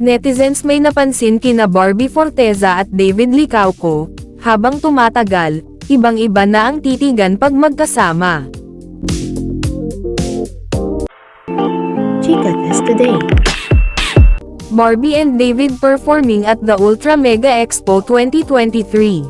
Netizens may napansin kina Barbie Forteza at David Licauco, habang tumatagal, ibang-iba na ang titigan pag magkasama. Chica Test Today. Barbie and David performing at the Ultra Mega Expo 2023.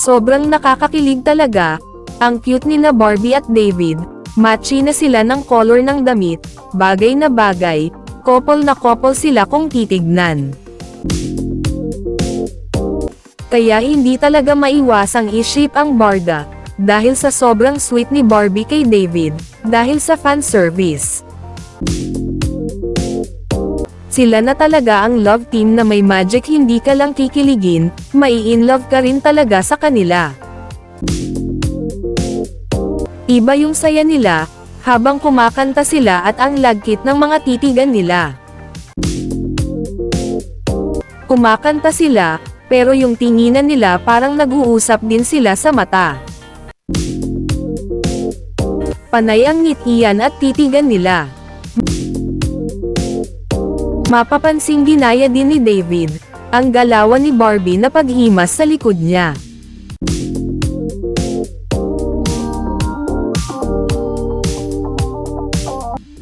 Sobrang nakakakilig talaga, ang cute ni na Barbie at David, matchy na sila ng color ng damit, bagay na bagay, couple na couple sila kung titignan. Kaya hindi talaga maiwasang i-ship ang Barda, dahil sa sobrang sweet ni Barbie kay David, dahil sa fan service. Sila na talaga ang love team na may magic hindi ka lang kikiligin, mai-inlove ka rin talaga sa kanila. Iba yung saya nila, habang kumakanta sila at ang lagkit ng mga titigan nila. Kumakanta sila, pero yung tinginan nila parang nag-uusap din sila sa mata. Panay ang ngitian at titigan nila. Mapapansing ginaya din ni David, ang galawan ni Barbie na paghimas sa likod niya.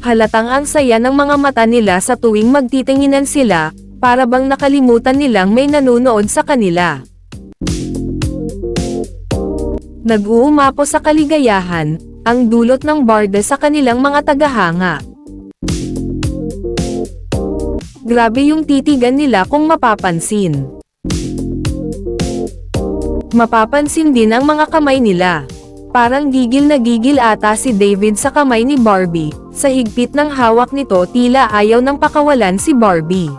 Halatang ang saya ng mga mata nila sa tuwing magtitinginan sila, para bang nakalimutan nilang may nanonood sa kanila. Nag-uumapo sa kaligayahan, ang dulot ng barda sa kanilang mga tagahanga. Grabe yung titigan nila kung mapapansin. Mapapansin din ang mga kamay nila. Parang gigil na gigil ata si David sa kamay ni Barbie, sa higpit ng hawak nito tila ayaw ng pakawalan si Barbie.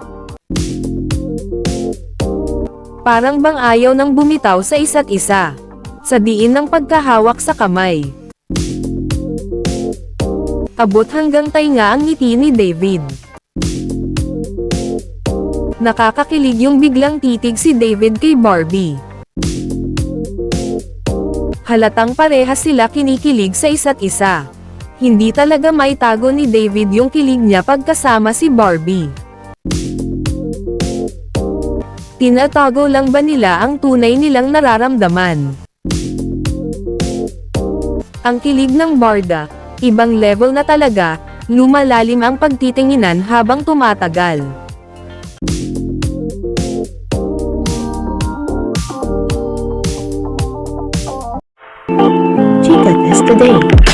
Parang bang ayaw ng bumitaw sa isa't isa. Sa diin ng pagkahawak sa kamay. Abot hanggang tainga ang ngiti ni David. Nakakakilig yung biglang titig si David kay Barbie. Halatang parehas sila kinikilig sa isa't isa. Hindi talaga maitago ni David yung kilig niya pagkasama si Barbie. Tinatago lang ba nila ang tunay nilang nararamdaman? Ang kilig ng Barda, ibang level na talaga, lumalalim ang pagtitinginan habang tumatagal. day.